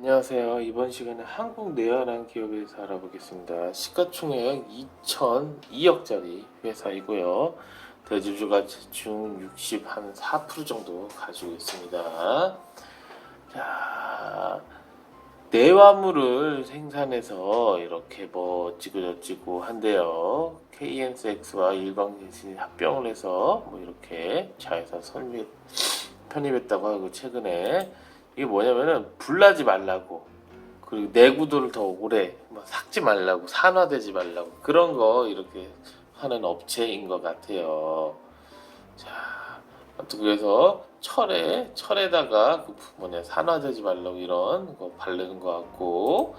안녕하세요. 이번 시간에 한국 내연한 기업에 대해서 알아보겠습니다. 시가총액 2,002억짜리 회사이고요. 대주주가 대충 60한4% 정도 가지고 있습니다. 자, 내화물을 생산해서 이렇게 뭐 어찌고 저찌고 한데요. KNSX와 일방신신이 합병을 해서 뭐 이렇게 자회사 설립 편입했다고 하고 최근에 이게 뭐냐면은 불나지 말라고. 그리고 내구도를 더 오래 뭐 삭지 말라고 산화되지 말라고. 그런 거 이렇게 하는 업체인 것 같아요. 자, 아무튼 그래서 철에 철에다가 그 뭐냐 산화되지 말라고 이런 거 바르는 것 같고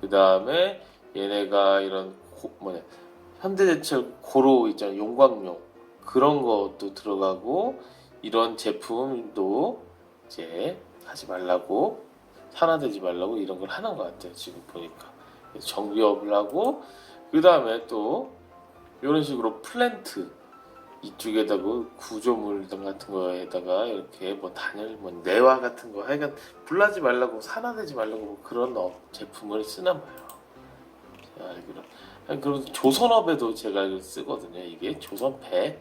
그 다음에 얘네가 이런 고, 뭐냐 현대제철 고로 있잖아 용광용 그런 것도 들어가고 이런 제품도 이제 하지 말라고 산화되지 말라고 이런 걸 하는 것 같아요 지금 보니까. 정비업을 하고 그 다음에 또 이런 식으로 플랜트 이쪽에다가 구조물 같은 거에다가 이렇게 뭐 단열 뭐 내화 같은 거 하여간 불나지 말라고 산화되지 말라고 뭐 그런 업 제품을 쓰나 봐요. 제가 알기로 그리고 조선업에도 제가 쓰거든요 이게. 조선 배.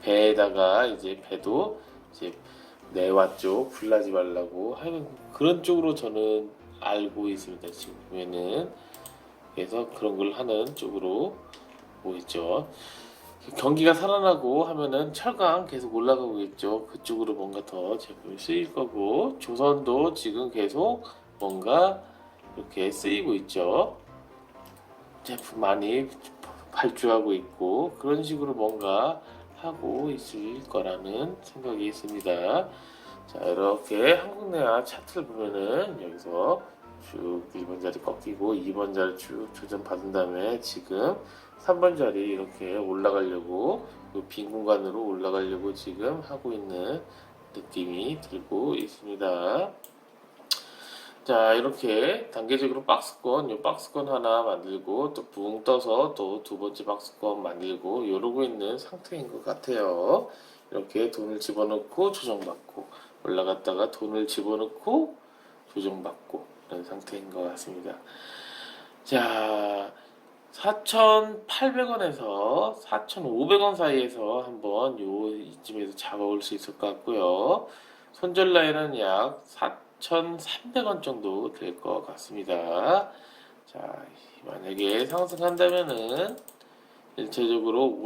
배에다가 이제 배도 이제 내화 쪽 불나지 말라고 하는 그런 쪽으로 저는 알고 있습니다. 지금 보면은 그래서 그런 걸 하는 쪽으로 보이죠. 경기가 살아나고 하면은 철강 계속 올라가고 있죠. 그쪽으로 뭔가 더 제품이 쓰일 거고 조선도 지금 계속 뭔가 이렇게 쓰이고 있죠. 제품 많이 발주하고 있고 그런 식으로 뭔가 하고 있을 거라는 생각이 있습니다. 자 이렇게 한국내화 차트를 보면은 여기서 쭉 1번 자리 꺾이고 2번 자리 쭉 조정 받은 다음에 지금 3번 자리 이렇게 올라가려고 그빈 공간으로 올라가려고 지금 하고 있는 느낌이 들고 있습니다. 자 이렇게 단계적으로 박스권 이 박스권 하나 만들고 또 붕 떠서 또 두 번째 박스권 만들고 이러고 있는 상태인 것 같아요. 이렇게 돈을 집어넣고 조정받고 올라갔다가 돈을 집어넣고 조정받고 이런 상태인 것 같습니다. 자 4,800원에서 4,500원 사이에서 한번 요 이쯤에서 잡아올 수 있을 것 같고요. 손절 라인은 약 4,300원 정도 될 것 같습니다. 자, 만약에 상승한다면은 일차적으로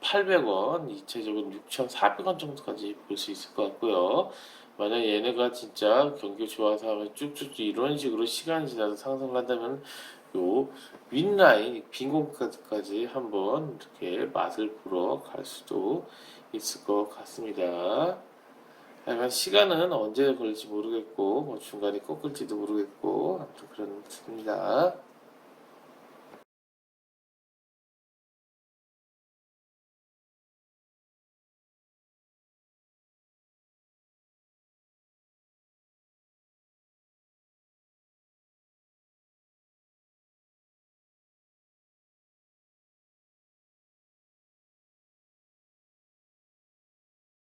5,800원, 이차적으로 6,400원 정도까지 볼 수 있을 것 같고요. 만약 얘네가 진짜 경기 좋아서 하면 쭉쭉 이런 식으로 시간이 지나서 상승을 한다면 요 윗라인 빈공까지 한번 이렇게 맛을 보러 갈 수도 있을 것 같습니다. 약간 시간은 언제 걸릴지 모르겠고 뭐 중간에 꺾을지도 모르겠고 아무튼 그렇습니다.